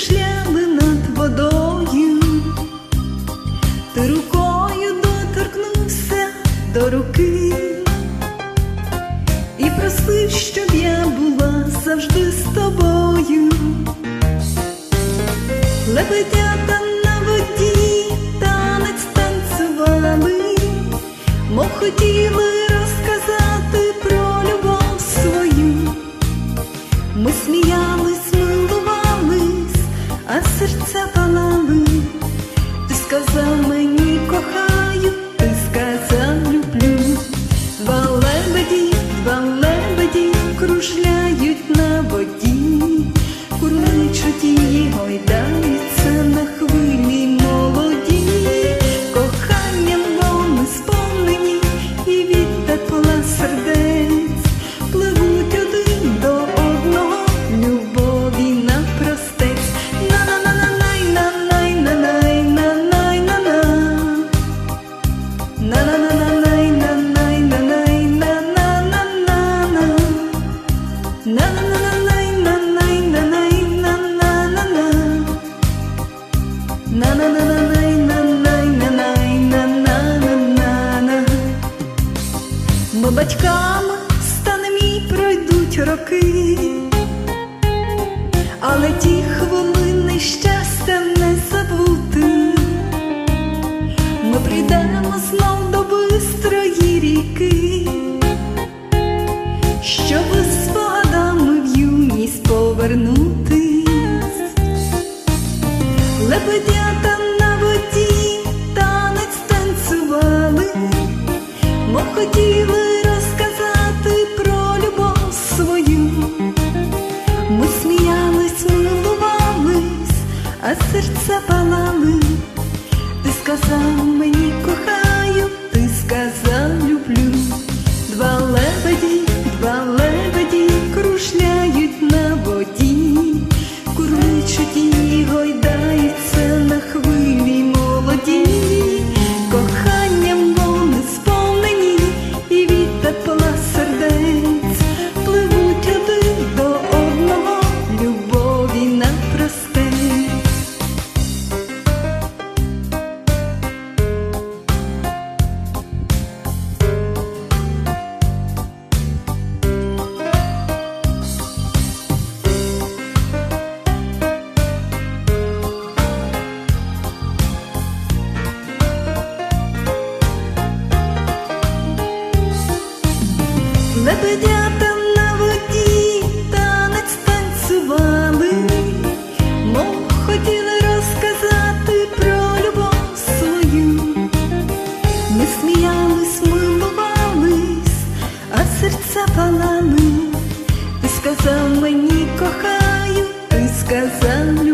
лебеді над водою, ти рукою доторкнувся до руки і просив, щоб я була завжди з тобою. Лебедята на воді танець танцювали, мов хотіли розказати про любов свою. Ми сміялись, Ми батьками станем і пройдуть роки, але ті хвилини щастя а серця палали. Ти сказав мені кохаю, ти сказав люблю. Два лебеді, два лебеді кружляють на воді, курличуть і гойдаються Мов хотіли розказати про любов свою. Ми сміялись, милувались, а серця палали. Ти сказав мені кохаю, ти сказав